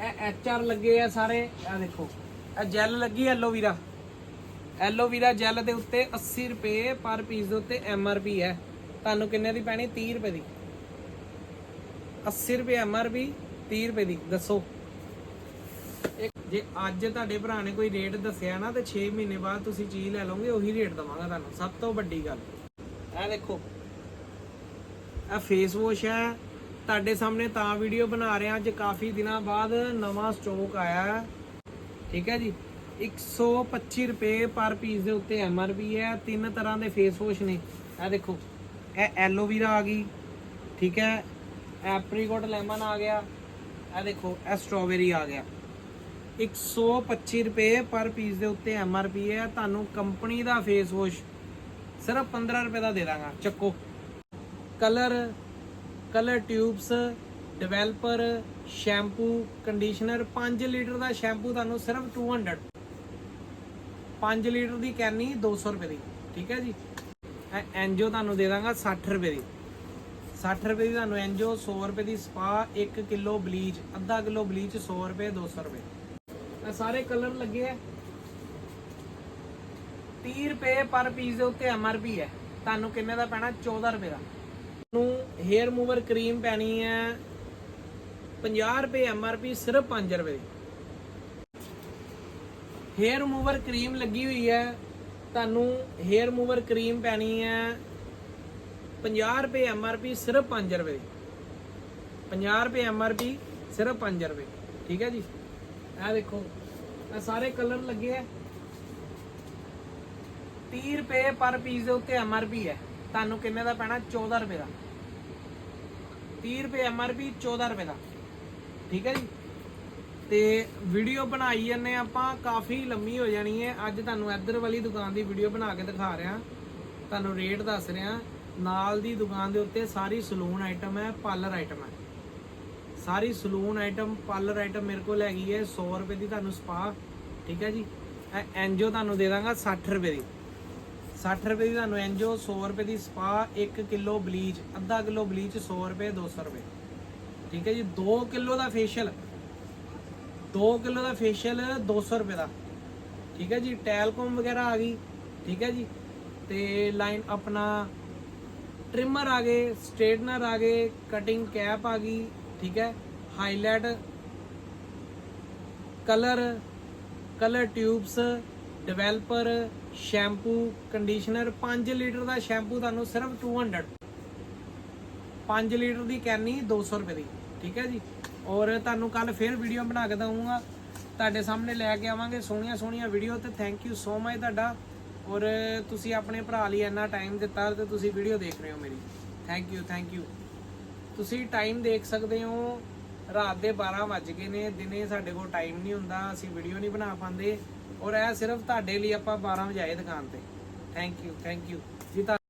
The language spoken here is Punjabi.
ਇਹ ਐਚ ਆਰ ਲੱਗੇ ਆ ਸਾਰੇ ਆ ਦੇਖੋ। ਇਹ ਜੈਲ ਲੱਗੀ ਐਲੋਵੀਰਾ। ਐਲੋਵੀਰਾ ਜੈਲ ਦੇ ਉੱਤੇ 80 ਰੁਪਏ ਪਰ ਪੀਸ ਦੇ ਉੱਤੇ ਐਮ ਆਰ ਪੀ ਹੈ। ਤੁਹਾਨੂੰ ਕਿੰਨੇ ਦੀ ਪੈਣੀ? 30 ਰੁਪਏ ਦੀ। 80 ਰੁਪਏ ਐਮ ਆਰ ਪੀ 30 ਰੁਪਏ ਦੀ। ਦੱਸੋ। ਇੱਕ, ਜੇ ਅੱਜ ਤੁਹਾਡੇ ਭਰਾ ਨੇ ਕੋਈ ਰੇਟ ਦੱਸਿਆ ਨਾ, ਤੇ 6 ਮਹੀਨੇ ਬਾਅਦ ਤੁਸੀਂ ਚੀਜ਼ ਲੈ ਲਓਗੇ, ਉਹੀ ਰੇਟ ਦਵਾਂਗਾ ਤੁਹਾਨੂੰ। ਸਭ ਤੋਂ ਵੱਡੀ ਗੱਲ। ਇਹ ਦੇਖੋ। ਇਹ ਫੇਸ ਵਾਸ਼ ਹੈ। ਤੁਹਾਡੇ ਸਾਹਮਣੇ ਤਾਂ ਵੀਡੀਓ ਬਣਾ ਰਹੇ ਹਾਂ ਅੱਜ ਕਾਫੀ ਦਿਨਾਂ ਬਾਅਦ ਨਵਾਂ ਸਟਾਕ ਆਇਆ ਹੈ। ਠੀਕ ਹੈ ਜੀ। 125 ਰੁਪਏ ਪਰ ਪੀਸ ਦੇ ਉੱਤੇ ਐਮ ਆਰ ਪੀ ਹੈ। ਤਿੰਨ ਤਰ੍ਹਾਂ ਦੇ ਫੇਸ ਵਾਸ਼ ਨੇ। ਇਹ ਦੇਖੋ, ਇਹ ਐਲੋਵੀਰਾ ਆ ਗਈ। ਠੀਕ ਹੈ। ਐਪਰੀਕੋਟ ਲੈਮਨ ਆ ਗਿਆ। ਇਹ ਦੇਖੋ, ਇਹ ਸਟ੍ਰਾਬੇਰੀ ਆ ਗਿਆ। 125 ਰੁਪਏ ਪਰ ਪੀਸ ਦੇ ਉੱਤੇ ਐਮ ਆਰ ਪੀ ਹੈ। ਤੁਹਾਨੂੰ ਕੰਪਨੀ ਦਾ ਫੇਸ ਵਾਸ਼ ਸਿਰਫ 15 ਰੁਪਏ ਦਾ ਦੇ ਦਾਂਗਾ। ਚੱਕੋ। Colour colour tubes, developer, shampoo, conditioner 5 litre ਦਾ ਸ਼ੈਂਪੂ ਤੁਹਾਨੂੰ ਸਿਰਫ 200 5 ਲੀਟਰ ਦੀ ਕੈਨੀ 200 ਰੁਪਏ ਦੀ, ਠੀਕ ਹੈ ਜੀ? ਇਹ ਐਨਜੋ ਤੁਹਾਨੂੰ ਦੇ ਦਾਂਗਾ 60 ਰੁਪਏ ਦੀ। 60 ਰੁਪਏ ਦੀ ਤੁਹਾਨੂੰ ਐਨਜੋ 100 ਰੁਪਏ ਦੀ ਸਪਾ 1 ਕਿਲੋ ਬਲੀਚ, ਅੱਧਾ ਕਿਲੋ ਬਲੀਚ 100 ਰੁਪਏ 200 ਰੁਪਏ। ਇਹ ਸਾਰੇ ਕਲਰ ਲੱਗੇ ਆ। 30 ਰੁਪਏ ਪਰ ਪੀਸ ਦੇ ਉੱਤੇ ਐਮਆਰਪੀ ਹੈ। ਤੁਹਾਨੂੰ ਕਿੰਨੇ ਦਾ ਪੈਣਾ? 14 ਰੁਪਏ ਦਾ। ਨੂੰ ਹੇਅਰ ਮੂਵਰ ਕਰੀਮ ਪੈਣੀ ਹੈ 50 ਰੁਪਏ ਐਮਆਰਪੀ ਸਿਰਫ 5 ਰੁਪਏ ਦੀ। ਹੇਅਰ ਮੂਵਰ ਕਰੀਮ ਲੱਗੀ ਹੋਈ ਹੈ, ਤੁਹਾਨੂੰ ਹੇਅਰ ਮੂਵਰ ਕਰੀਮ ਪੈਣੀ ਹੈ 50 ਰੁਪਏ ਐਮਆਰਪੀ ਸਿਰਫ 5 ਰੁਪਏ ਦੀ। 50 ਰੁਪਏ ਐਮਆਰਪੀ ਸਿਰਫ 5 ਰੁਪਏ ਠੀਕ ਹੈ ਜੀ? ਇਹ ਦੇਖੋ ਇਹ ਸਾਰੇ ਕਲਰ ਲੱਗੇ ਆ 30 ਰੁਪਏ ਪਰ ਪੀਸ ਦੇ ਉੱਤੇ ਐਮਆਰਪੀ ਹੈ। ਤੁਹਾਨੂੰ ਕਿੰਨੇ ਦਾ ਪੈਣਾ? 14 ਰੁਪਏ ਦਾ। 30 ਰੁਪਏ ਐਮਆਰਪੀ 14 ਰੁਪਏ ਦਾ। ਠੀਕ ਹੈ ਜੀ? ਤੇ ਵੀਡੀਓ ਬਣਾਈ ਜੰਨੇ ਆਪਾਂ। ਕਾਫੀ ਲੰਮੀ ਹੋ ਜਾਣੀ ਹੈ। ਅੱਜ ਤੁਹਾਨੂੰ ਇੱਧਰ ਵਾਲੀ ਦੁਕਾਨ ਦੀ ਵੀਡੀਓ ਬਣਾ ਕੇ ਦਿਖਾ ਰਿਹਾ। ਤੁਹਾਨੂੰ ਰੇਟ ਦੱਸ ਰਿਹਾ। ਨਾਲ ਦੀ ਦੁਕਾਨ ਦੇ ਉੱਤੇ ਸਾਰੀ ਸਲੂਨ ਆਈਟਮ ਹੈ ਪਾਰਲਰ ਆਈਟਮ ਹੈ। ਸਾਰੀ ਸਲੂਨ ਆਈਟਮ ਪਾਰਲਰ ਆਈਟਮ ਮੇਰੇ ਕੋਲ ਹੈਗੀ ਹੈ। 100 ਰੁਪਏ ਦੀ ਤੁਹਾਨੂੰ ਸਪਾ ਠੀਕ ਹੈ ਜੀ? ਇਹ ਐਨਜੋ ਤੁਹਾਨੂੰ ਦੇ ਦਾਂਗਾ 60 ਰੁਪਏ ਦੀ। 60 ਰੁਪਏ ਦੀ ਤੁਹਾਨੂੰ ਐਨਜੋ 100 ਰੁਪਏ ਦੀ ਸਪਾ 1 ਕਿਲੋ ਬਲੀਚ, ਅੱਧਾ ਕਿਲੋ ਬਲੀਚ 100 ਰੁਪਏ 200 ਰੁਪਏ। ਠੀਕ ਹੈ ਜੀ 2 ਕਿਲੋ ਦਾ ਫੇਸ਼ੀਅਲ 2 ਕਿਲੋ ਦਾ ਫੇਸ਼ੀਅਲ 200 ਰੁਪਏ ਦਾ। ਠੀਕ ਹੈ ਜੀ, ਟੈਲਕੋਮ ਵਗੈਰਾ ਆ ਗਈ। ਠੀਕ ਹੈ ਜੀ, ਤੇ ਲਾਈਨ ਆਪਣਾ ਟ੍ਰਿਮਰ ਆ ਗਏ ਸਟ੍ਰੇਟਨਰ ਆ ਗਏ ਕਟਿੰਗ ਕੈਪ ਆ ਗਈ। ਠੀਕ ਹੈ highlight colour colour tubes developer shampoo conditioner 5 litre ਦਾ ਸ਼ੈਂਪੂ ਤੁਹਾਨੂੰ ਸਿਰਫ 200 5 ਲੀਟਰ ਦੀ ਕੈਨੀ 200 ਰੁਪਏ ਦੀ, ਠੀਕ ਹੈ ਜੀ? ਔਰ ਤੁਹਾਨੂੰ ਕੱਲ ਫੇਰ ਵੀਡੀਓ ਬਣਾ ਕੇ ਦਊਂਗਾ। ਤੁਹਾਡੇ ਸਾਹਮਣੇ ਲੈ ਕੇ ਆਵਾਂਗੇ ਸੋਹਣੀਆਂ ਸੋਹਣੀਆਂ ਵੀਡੀਓ ਤੇ ਥੈਂਕ ਯੂ ਸੋ ਮਚ ਤੁਹਾਡਾ। ਔਰ ਤੁਸੀਂ ਆਪਣੇ ਭਰਾ ਲਈ ਇੰਨਾ ਟਾਈਮ ਦਿੱਤਾ ਤੇ ਤੁਸੀਂ ਵੀਡੀਓ ਦੇਖ ਰਹੇ ਹੋ ਮੇਰੀ। ਥੈਂਕ ਯੂ ਥੈਂਕ ਯੂ ਤੁਸੀਂ ਟਾਈਮ ਦੇਖ ਸਕਦੇ ਹੋ ਰਾਤ ਦੇ 12 ਵੱਜ ਗਏ ਨੇ, ਦਿਨੇ ਸਾਡੇ ਕੋਲ ਟਾਈਮ ਨਹੀਂ ਹੁੰਦਾ, ਅਸੀਂ ਵੀਡੀਓ ਨਹੀਂ ਬਣਾ ਪਾਉਂਦੇ। ਔਰ ਇਹ ਸਿਰਫ ਤੁਹਾਡੇ ਲਈ ਆਪਾਂ 12 ਵਜੇ ਆਏ ਦੁਕਾਨ ਤੇ। ਥੈਂਕ ਯੂ ਥੈਂਕ ਯੂ ਜੀ